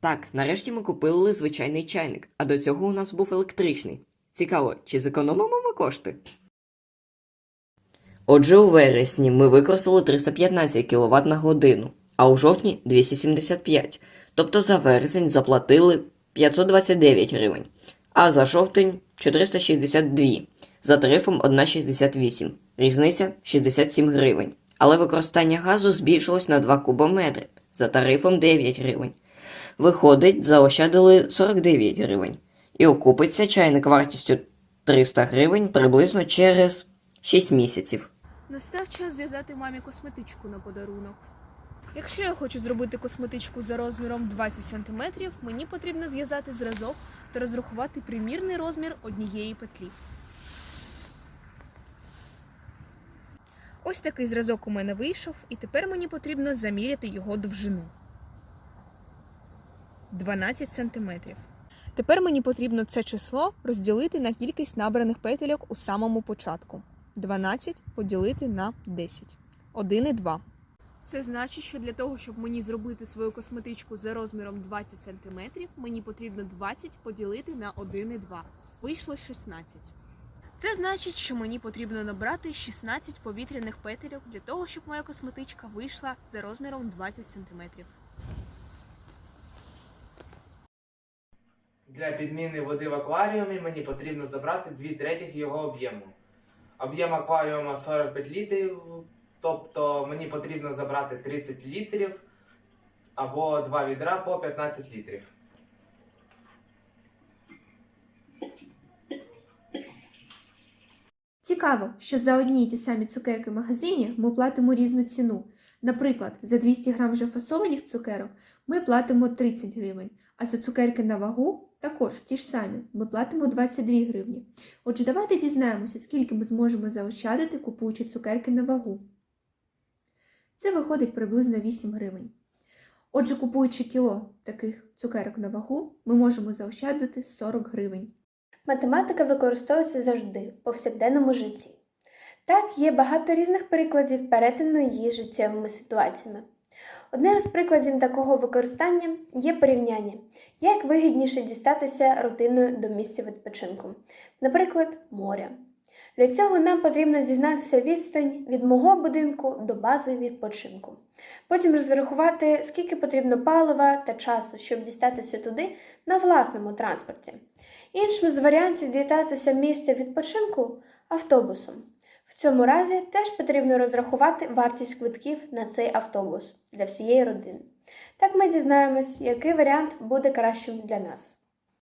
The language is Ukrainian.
Так, нарешті ми купили звичайний чайник, а до цього у нас був електричний. Цікаво, чи зекономимо ми кошти? Отже, у вересні ми використали 315 кВт на годину, а у жовтні 275. Тобто за вересень заплатили 529 гривень, а за жовтень 462. За тарифом 1,68. Різниця 67 гривень. Але використання газу збільшилось на 2 кубометри. За тарифом 9 гривень. Виходить, заощадили 49 гривень. І окупиться чайник вартістю 300 гривень приблизно через 6 місяців. Настав час зв'язати мамі косметичку на подарунок. Якщо я хочу зробити косметичку за розміром 20 см, мені потрібно зв'язати зразок та розрахувати примірний розмір однієї петлі. Ось такий зразок у мене вийшов, і тепер мені потрібно заміряти його довжину. 12 см. Тепер мені потрібно це число розділити на кількість набраних петельок у самому початку. 12 поділити на 10. 1,2. Це значить, що для того, щоб мені зробити свою косметичку за розміром 20 см, мені потрібно 20 поділити на 1,2. Вийшло 16. Це значить, що мені потрібно набрати 16 повітряних петельок для того, щоб моя косметичка вийшла за розміром 20 см. Для підміни води в акваріумі мені потрібно забрати 2 третіх його об'єму. Об'єм акваріума 45 літрів, тобто мені потрібно забрати 30 літрів або 2 відра по 15 літрів. Цікаво, що за одні й ті самі цукерки в магазині ми платимо різну ціну. Наприклад, за 200 грам вже фасованих цукерок ми платимо 30 гривень, а за цукерки на вагу також ті ж самі, ми платимо 22 гривні. Отже, давайте дізнаємося, скільки ми зможемо заощадити, купуючи цукерки на вагу. Це виходить приблизно 8 гривень. Отже, купуючи кіло таких цукерок на вагу, ми можемо заощадити 40 гривень. Математика використовується завжди в повсякденному житті. Так, є багато різних прикладів перетину її життєвими ситуаціями. Одним з прикладів такого використання є порівняння, як вигідніше дістатися рутиною до місця відпочинку, наприклад, моря. Для цього нам потрібно дізнатися відстань від мого будинку до бази відпочинку. Потім розрахувати, скільки потрібно палива та часу, щоб дістатися туди на власному транспорті. Іншим з варіантів дістатися місця відпочинку автобусом. В цьому разі теж потрібно розрахувати вартість квитків на цей автобус для всієї родини. Так ми дізнаємось, який варіант буде кращим для нас.